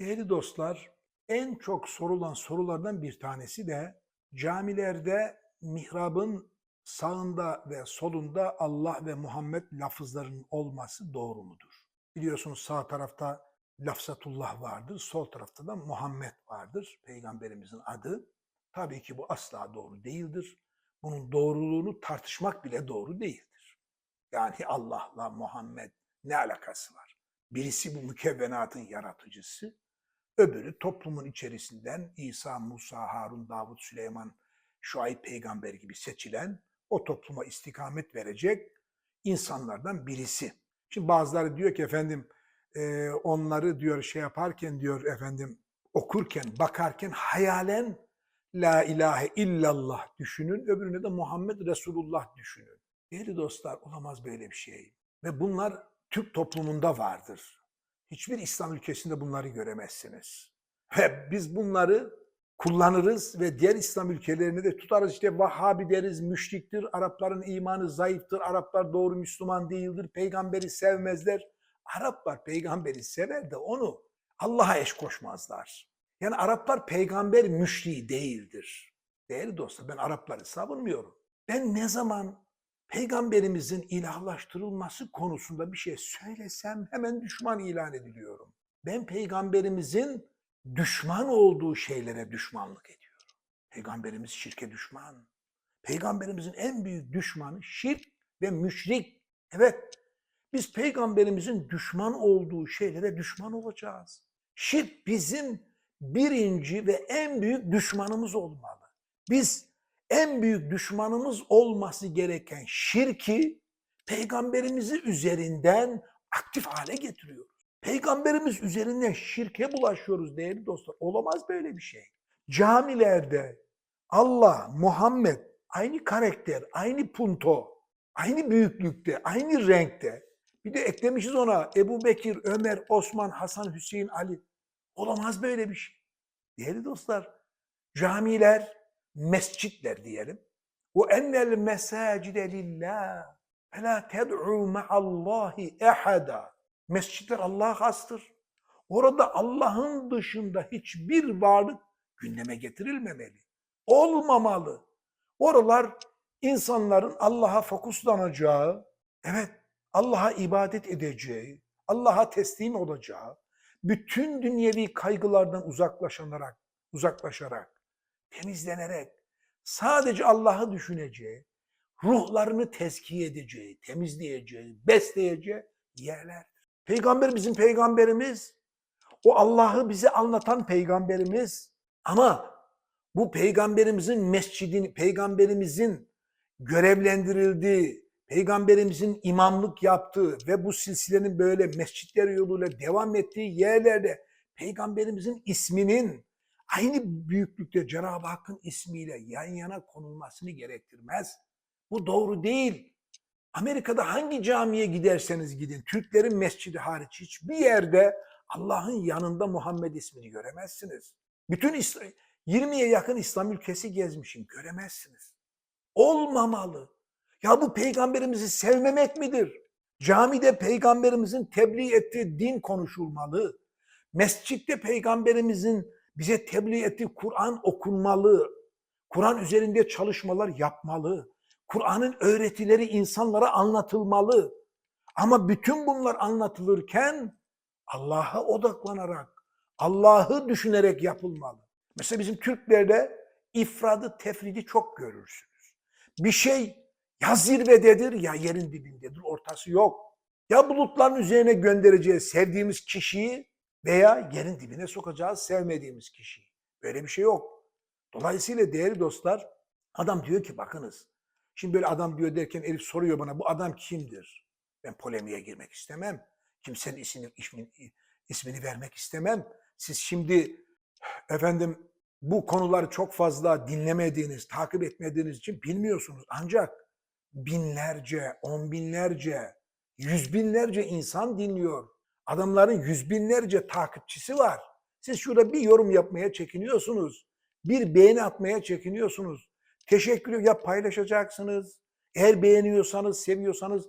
Değerli dostlar, en çok sorulan sorulardan bir tanesi de camilerde mihrabın sağında ve solunda Allah ve Muhammed lafızlarının olması doğru mudur? Biliyorsunuz sağ tarafta lafzatullah vardır, sol tarafta da Muhammed vardır, peygamberimizin adı. Tabii ki bu asla doğru değildir. Bunun doğruluğunu tartışmak bile doğru değildir. Yani Allah'la Muhammed ne alakası var? Birisi bu mükevvenatın yaratıcısı, öbürü toplumun içerisinden İsa, Musa, Harun, Davut, Süleyman, Şuayb peygamber gibi seçilen, o topluma istikamet verecek insanlardan birisi. Şimdi bazıları diyor ki efendim e, onları diyor şey yaparken diyor efendim okurken, bakarken hayalen La ilahe illallah düşünün, öbürüne de Muhammed Resulullah düşünün. Değerli dostlar olamaz böyle bir şey. Ve bunlar Türk toplumunda vardır. Hiçbir İslam ülkesinde bunları göremezsiniz. Ve biz bunları kullanırız ve diğer İslam ülkelerine de tutarız. İşte Vahhabi deriz, müşriktir, Arapların imanı zayıftır, Araplar doğru Müslüman değildir, peygamberi sevmezler. Araplar peygamberi sever de onu Allah'a eş koşmazlar. Yani Araplar peygamber müşriği değildir. Değerli dostlar ben Arapları savunmuyorum. Ben ne zaman peygamberimizin ilahlaştırılması konusunda bir şey söylesem hemen düşman ilan ediliyorum. Ben peygamberimizin düşman olduğu şeylere düşmanlık ediyorum. Peygamberimiz şirke düşman. Peygamberimizin en büyük düşmanı şirk ve müşrik. Evet, biz peygamberimizin düşman olduğu şeylere düşman olacağız. Şirk bizim birinci ve en büyük düşmanımız olmalı. Biz en büyük düşmanımız olması gereken şirki peygamberimizi üzerinden aktif hale getiriyoruz. Peygamberimiz üzerinden şirke bulaşıyoruz değerli dostlar. Olamaz böyle bir şey. Camilerde Allah, Muhammed aynı karakter, aynı punto, aynı büyüklükte, aynı renkte. Bir de eklemişiz ona Ebu Bekir, Ömer, Osman, Hasan, Hüseyin, Ali. Olamaz böyle bir şey. Değerli dostlar, camiler, mescitler diyelim. Bu ennel mesacide lillah. Fela ted'u ma'allahi ehada. Mescitler Allah'a hastır. Orada Allah'ın dışında hiçbir varlık gündeme getirilmemeli. Olmamalı. Oralar insanların Allah'a fokuslanacağı, evet Allah'a ibadet edeceği, Allah'a teslim olacağı, bütün dünyevi kaygılardan uzaklaşarak, uzaklaşarak, temizlenerek, sadece Allah'ı düşüneceği, ruhlarını tezkiye edeceği, temizleyeceği, besleyeceği yerler. Peygamber bizim peygamberimiz, o Allah'ı bize anlatan peygamberimiz ama bu peygamberimizin mescidini, peygamberimizin görevlendirildiği, peygamberimizin imamlık yaptığı ve bu silsilenin böyle mescitler yoluyla devam ettiği yerlerde peygamberimizin isminin aynı büyüklükte Cenab-ı Hakk'ın ismiyle yan yana konulmasını gerektirmez. Bu doğru değil. Amerika'da hangi camiye giderseniz gidin, Türklerin mescidi hariç hiçbir yerde Allah'ın yanında Muhammed ismini göremezsiniz. Bütün 20'ye yakın İslam ülkesi gezmişim, göremezsiniz. Olmamalı. Ya bu peygamberimizi sevmemek midir? Camide peygamberimizin tebliğ ettiği din konuşulmalı. Mescitte peygamberimizin bize tebliğ ettiği Kur'an okunmalı. Kur'an üzerinde çalışmalar yapmalı. Kur'an'ın öğretileri insanlara anlatılmalı. Ama bütün bunlar anlatılırken Allah'a odaklanarak, Allah'ı düşünerek yapılmalı. Mesela bizim Türklerde ifradı, tefridi çok görürsünüz. Bir şey ya zirvededir ya yerin dibindedir, ortası yok. Ya bulutların üzerine göndereceğiz sevdiğimiz kişiyi veya yerin dibine sokacağız sevmediğimiz kişiyi. Böyle bir şey yok. Dolayısıyla değerli dostlar adam diyor ki bakınız. Şimdi böyle adam diyor derken Elif soruyor bana bu adam kimdir? Ben polemiğe girmek istemem. Kimsenin ismini, ismini, ismini vermek istemem. Siz şimdi efendim bu konuları çok fazla dinlemediğiniz, takip etmediğiniz için bilmiyorsunuz. Ancak binlerce, on binlerce, yüz binlerce insan dinliyor. Adamların yüz binlerce takipçisi var. Siz şurada bir yorum yapmaya çekiniyorsunuz. Bir beğeni atmaya çekiniyorsunuz. Teşekkür ya paylaşacaksınız. Eğer beğeniyorsanız, seviyorsanız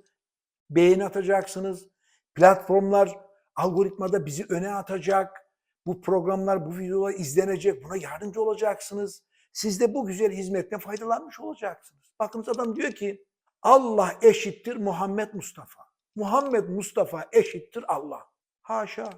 beğeni atacaksınız. Platformlar algoritmada bizi öne atacak. Bu programlar, bu videolar izlenecek. Buna yardımcı olacaksınız. Siz de bu güzel hizmetten faydalanmış olacaksınız. Bakınız adam diyor ki Allah eşittir Muhammed Mustafa. Muhammed Mustafa eşittir Allah. Haşa.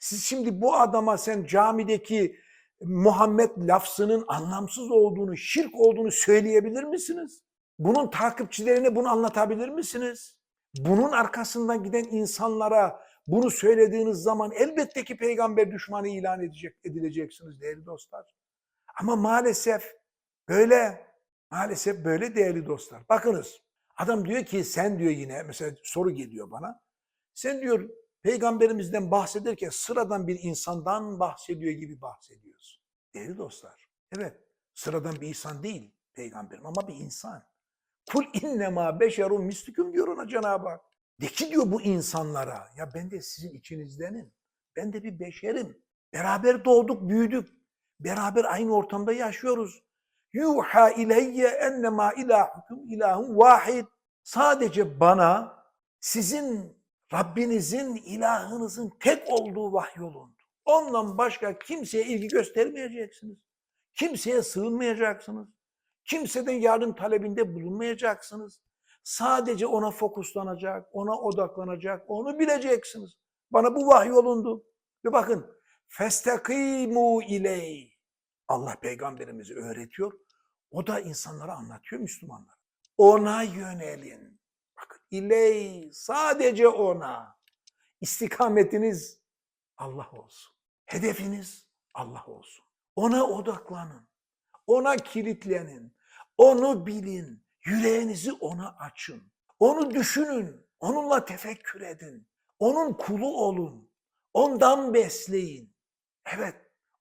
Siz şimdi bu adama sen camideki Muhammed lafzının anlamsız olduğunu, şirk olduğunu söyleyebilir misiniz? Bunun takipçilerine bunu anlatabilir misiniz? Bunun arkasından giden insanlara bunu söylediğiniz zaman elbette ki peygamber düşmanı ilan edecek, edileceksiniz değerli dostlar. Ama maalesef böyle, maalesef böyle değerli dostlar. Bakınız adam diyor ki sen diyor yine mesela soru geliyor bana. Sen diyor peygamberimizden bahsederken sıradan bir insandan bahsediyor gibi bahsediyorsun. Değerli dostlar. Evet sıradan bir insan değil peygamberim ama bir insan. Kul innema beşerun mislüküm diyor ona Cenab-ı Hak. De ki diyor bu insanlara ya ben de sizin içinizdenim. Ben de bir beşerim. Beraber doğduk, büyüdük. Beraber aynı ortamda yaşıyoruz. Yuha ileyye ennema ilahukum ilahun vahid. Sadece bana sizin Rabbinizin, ilahınızın tek olduğu vahyolundu. Ondan başka kimseye ilgi göstermeyeceksiniz. Kimseye sığınmayacaksınız. Kimseden yardım talebinde bulunmayacaksınız. Sadece ona fokuslanacak, ona odaklanacak, onu bileceksiniz. Bana bu vahyolundu. Ve bakın, festekimu iley. Allah peygamberimizi öğretiyor. O da insanlara anlatıyor Müslümanlar. Ona yönelin. Bakın iley sadece ona. İstikametiniz Allah olsun. Hedefiniz Allah olsun. Ona odaklanın. Ona kilitlenin. Onu bilin. Yüreğinizi ona açın. Onu düşünün. Onunla tefekkür edin. Onun kulu olun. Ondan besleyin. Evet,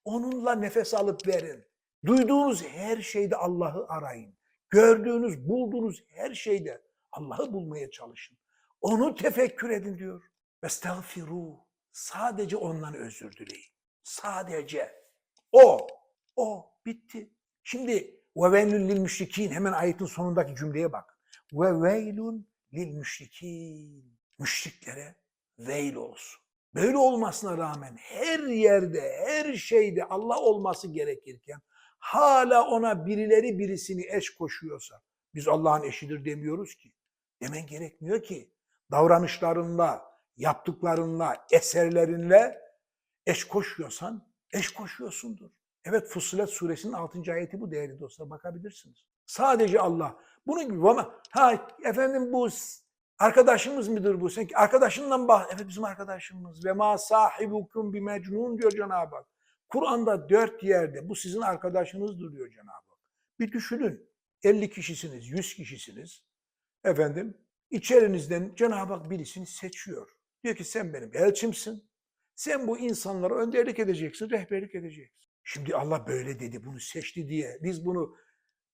onunla nefes alıp verin. Duyduğunuz her şeyde Allah'ı arayın. Gördüğünüz, bulduğunuz her şeyde Allah'ı bulmaya çalışın. Onu tefekkür edin diyor. Estağfiru. Sadece ondan özür dileyin. Sadece. O. O. Bitti. Şimdi ve veylün lil müşrikin hemen ayetin sonundaki cümleye bak. Ve veylün lil müşrikin. Müşriklere veil olsun. Böyle olmasına rağmen her yerde, her şeyde Allah olması gerekirken hala ona birileri birisini eş koşuyorsa biz Allah'ın eşidir demiyoruz ki. Demen gerekmiyor ki. Davranışlarınla, yaptıklarınla, eserlerinle eş koşuyorsan eş koşuyorsundur. Evet Fussilet suresinin 6. ayeti bu değerli dostlar bakabilirsiniz. Sadece Allah. Bunun gibi ama ha efendim bu arkadaşımız mıdır bu? Sen arkadaşından bah evet bizim arkadaşımız ve ma sahibukum bi mecnun diyor Cenab-ı Hak. Kur'an'da dört yerde bu sizin arkadaşınızdır diyor Cenab-ı Hak. Bir düşünün. 50 kişisiniz, 100 kişisiniz. Efendim içerinizden Cenab-ı Hak birisini seçiyor. Diyor ki sen benim elçimsin. Sen bu insanlara önderlik edeceksin, rehberlik edeceksin. Şimdi Allah böyle dedi, bunu seçti diye biz bunu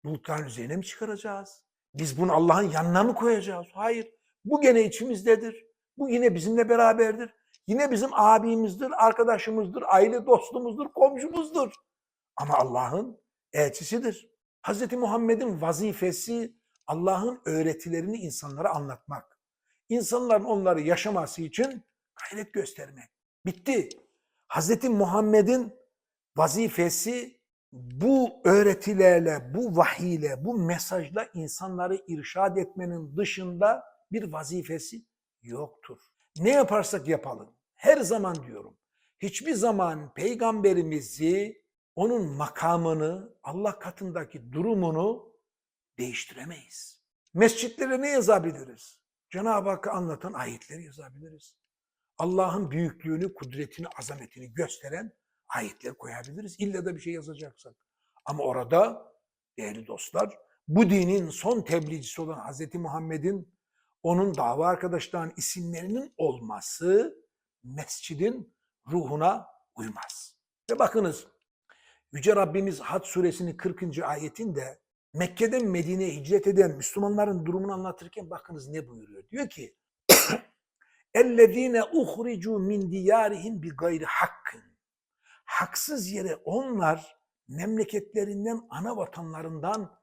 bulutların üzerine mi çıkaracağız? Biz bunu Allah'ın yanına mı koyacağız? Hayır. Bu gene içimizdedir. Bu yine bizimle beraberdir. Yine bizim abimizdir, arkadaşımızdır, aile dostumuzdur, komşumuzdur. Ama Allah'ın elçisidir. Hz. Muhammed'in vazifesi Allah'ın öğretilerini insanlara anlatmak. İnsanların onları yaşaması için gayret göstermek. Bitti. Hz. Muhammed'in vazifesi bu öğretilerle, bu vahiyle, bu mesajla insanları irşad etmenin dışında bir vazifesi yoktur. Ne yaparsak yapalım. Her zaman diyorum. Hiçbir zaman peygamberimizi, onun makamını, Allah katındaki durumunu değiştiremeyiz. Mescitlere ne yazabiliriz? Cenab-ı Hakk'ı anlatan ayetleri yazabiliriz. Allah'ın büyüklüğünü, kudretini, azametini gösteren ayetler koyabiliriz. İlla da bir şey yazacaksak. Ama orada değerli dostlar bu dinin son tebliğcisi olan Hz. Muhammed'in onun dava arkadaşlarının isimlerinin olması mescidin ruhuna uymaz. Ve bakınız Yüce Rabbimiz Had suresinin 40. ayetinde Mekke'den Medine'ye hicret eden Müslümanların durumunu anlatırken bakınız ne buyuruyor. Diyor ki اَلَّذ۪ينَ اُخْرِجُوا مِنْ دِيَارِهِمْ بِغَيْرِ hakkın. Haksız yere onlar memleketlerinden, ana vatanlarından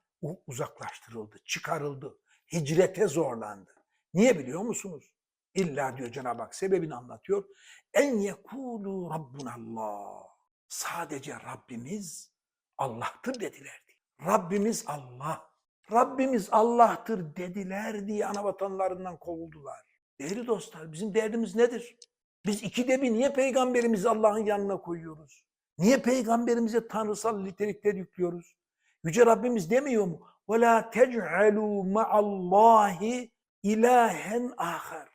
uzaklaştırıldı, çıkarıldı, hicrete zorlandı. Niye biliyor musunuz? İlla diyor Cenab-ı Hak sebebini anlatıyor. En yekulu Rabbunallah. Sadece Rabbimiz Allah'tır dediler diye. Rabbimiz Allah. Rabbimiz Allah'tır dediler diye ana vatanlarından kovuldular. Değerli dostlar bizim derdimiz nedir? Biz ikide bir niye peygamberimizi Allah'ın yanına koyuyoruz? Niye peygamberimize tanrısal nitelikler yüklüyoruz? Yüce Rabbimiz demiyor mu? وَلَا تَجْعَلُوا مَعَ اللّٰهِ ilahen ahar.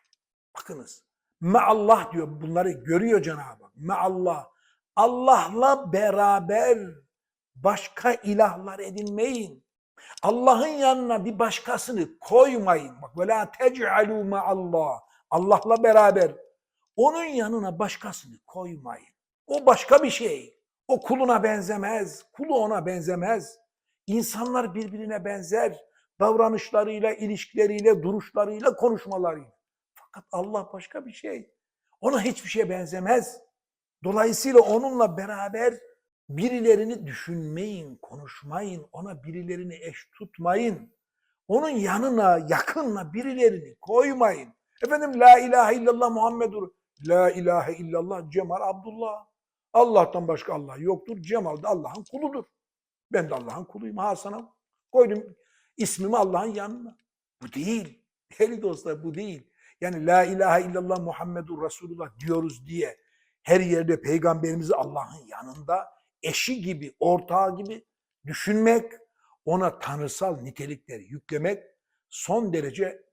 Bakınız. Maallah diyor. Bunları görüyor Cenab-ı Hak. Maallah. Allah'la beraber başka ilahlar edinmeyin. Allah'ın yanına bir başkasını koymayın. Bak ve la tec'alû ma'allah. Allah'la beraber onun yanına başkasını koymayın. O başka bir şey. O kuluna benzemez. Kulu ona benzemez. İnsanlar birbirine benzer. Davranışlarıyla, ilişkileriyle, duruşlarıyla, konuşmalarıyla. Fakat Allah başka bir şey. Ona hiçbir şeye benzemez. Dolayısıyla onunla beraber birilerini düşünmeyin, konuşmayın, ona birilerini eş tutmayın. Onun yanına, yakınına birilerini koymayın. Efendim la ilahe illallah Muhammedur. La ilahe illallah Cemal Abdullah. Allah'tan başka Allah yoktur. Cemal de Allah'ın kuludur. Ben de Allah'ın kuluyum. Ha sana koydum ismimi Allah'ın yanına. Bu değil. Değerli dostlar bu değil. Yani la ilahe illallah Muhammedur Resulullah diyoruz diye her yerde peygamberimizi Allah'ın yanında eşi gibi, ortağı gibi düşünmek, ona tanrısal nitelikleri yüklemek son derece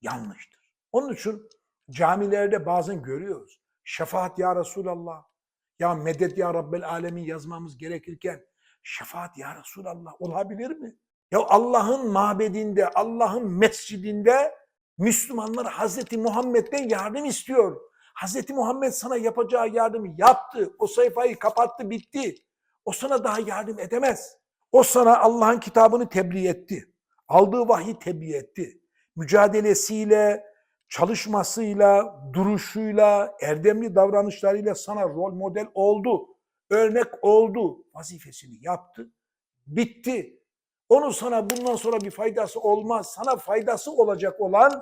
yanlıştır. Onun için camilerde bazen görüyoruz. Şefaat ya Resulallah, ya medet ya Rabbel alemin yazmamız gerekirken şefaat ya Resulallah olabilir mi? Ya Allah'ın mabedinde, Allah'ın mescidinde Müslümanlar Hazreti Muhammed'den yardım istiyor. Hazreti Muhammed sana yapacağı yardımı yaptı. O sayfayı kapattı, bitti. O sana daha yardım edemez. O sana Allah'ın kitabını tebliğ etti. Aldığı vahyi tebliğ etti. Mücadelesiyle, çalışmasıyla, duruşuyla, erdemli davranışlarıyla sana rol model oldu. Örnek oldu. Vazifesini yaptı. Bitti. Onun sana bundan sonra bir faydası olmaz. Sana faydası olacak olan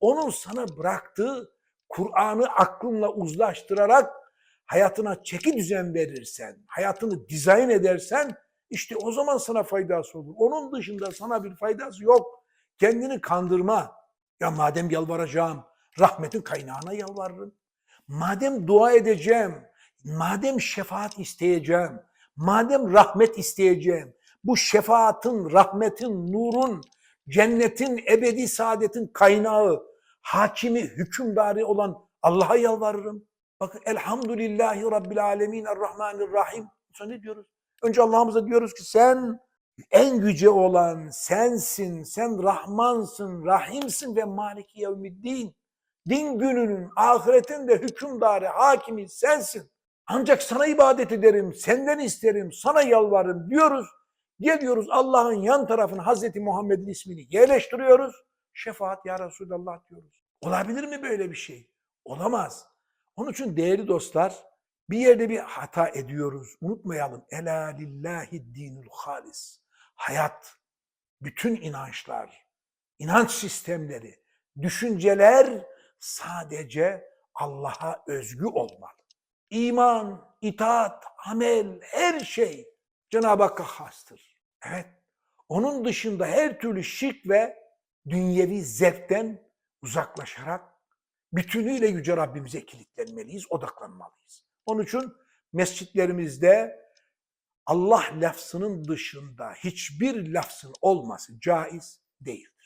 onun sana bıraktığı Kur'an'ı aklınla uzlaştırarak hayatına çeki düzen verirsen, hayatını dizayn edersen işte o zaman sana faydası olur. Onun dışında sana bir faydası yok. Kendini kandırma. Ya madem yalvaracağım, rahmetin kaynağına yalvarırım. Madem dua edeceğim, madem şefaat isteyeceğim, madem rahmet isteyeceğim, bu şefaatin, rahmetin, nurun, cennetin, ebedi saadetin kaynağı, hakimi, hükümdarı olan Allah'a yalvarırım. Bakın elhamdülillahi rabbil alemin errahmanirrahim. Sonra ne diyoruz? Önce Allah'ımıza diyoruz ki sen en yüce olan sensin, sen Rahmansın, Rahimsin ve Maliki Yevmiddin. Din gününün, ahiretin de hükümdarı, hakimi sensin. Ancak sana ibadet ederim, senden isterim, sana yalvarırım diyoruz. Geliyoruz Allah'ın yan tarafına Hazreti Muhammed'in ismini yerleştiriyoruz. Şefaat ya Resulallah diyoruz. Olabilir mi böyle bir şey? Olamaz. Onun için değerli dostlar bir yerde bir hata ediyoruz. Unutmayalım. Ela lillahi dinul halis. Hayat, bütün inançlar, inanç sistemleri, düşünceler sadece Allah'a özgü olmalı. İman, itaat, amel, her şey Cenab-ı Hakk'a hastır. Evet. Onun dışında her türlü şirk ve dünyevi zevkten uzaklaşarak bütünüyle Yüce Rabbimize kilitlenmeliyiz, odaklanmalıyız. Onun için mescitlerimizde Allah lafzının dışında hiçbir lafzın olması caiz değildir.